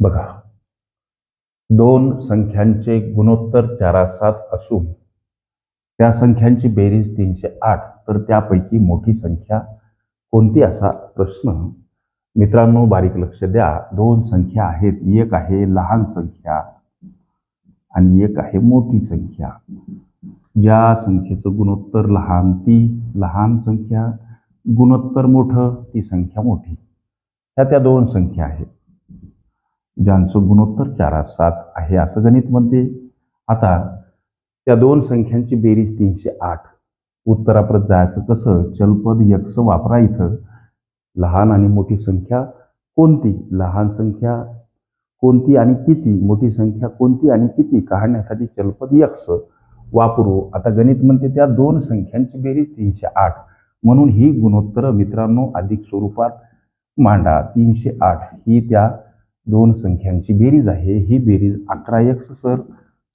बघा. दोन संख्यांचे गुणोत्तर चारासात असून त्या संख्यांची बेरीज तीनशे आठ. तर त्यापैकी मोठी संख्या कोणती असा प्रश्न? मित्रांनो बारीक लक्ष द्या. दोन संख्या आहेत. एक आहे लहान संख्या आणि एक आहे मोठी संख्या. ज्या संख्येचं गुणोत्तर लहान ती लहान संख्या. गुणोत्तर मोठं ती संख्या मोठी. ह्या त्या दोन संख्या आहेत. ज्यांचं गुणोत्तर चार सात आहे असं गणित म्हणते. आता त्या दोन संख्यांची बेरीज तीनशे आठ. उत्तराप्रत जायचं कसं? चलपद यक्ष वापरा इथं. लहान आणि मोठी संख्या कोणती? लहान संख्या कोणती आणि किती? मोठी संख्या कोणती आणि किती? काढण्यासाठी चलपद यक्ष वापरू. आता गणित म्हणते त्या दोन संख्यांची बेरीज तीनशे आठ. म्हणून ही गुणोत्तर मित्रांनो अधिक स्वरूपात मांडा. तीनशे आठ ही त्या दोन संख्यांची बेरीज आहे. ही बेरीज अकरा यक्स सर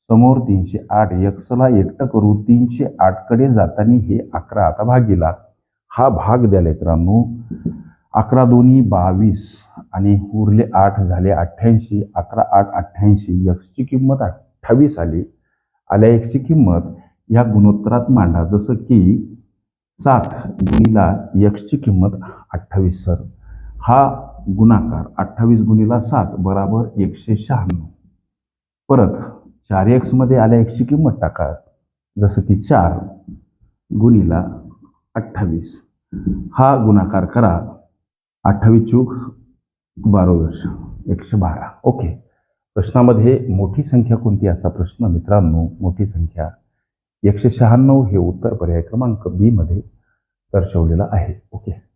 समोर तीनशे आठ यक्सला एकटं करू तीनशे आठकडे जाताना हे अकरा आता भाग गेला हा भाग द्या लेकरांनो. अकरा दोन्ही बावीस आणि उरले आठ झाले अठ्ठ्याऐंशी. अकरा आठ अठ्ठ्याऐंशी यक्सची किंमत अठ्ठावीस आली. आल्या एक्सची किंमत या गुणोत्तरात मांडा. जसं की सात गुणीला यक्सची किंमत अठ्ठावीस सर. हा गुणाकार अठ्ठावीस गुणीला सात बराबर एकशे शहाण्णव. परत चार एक्समध्ये आल्या एक्सची किंमत टाका. जसं की चार गुणीला अठ्ठावीस. हा गुणाकार करा. अठ्ठावीस चूक बारा वर्ष एकशे बारा. ओके. प्रश्नामध्ये मोठी संख्या कोणती? असा प्रश्न मित्रांनो मोठी संख्या एकशे शहाण्णव हे उत्तर पर्याय क्रमांक बी मध्ये दर्शवलेला आहे. ओके.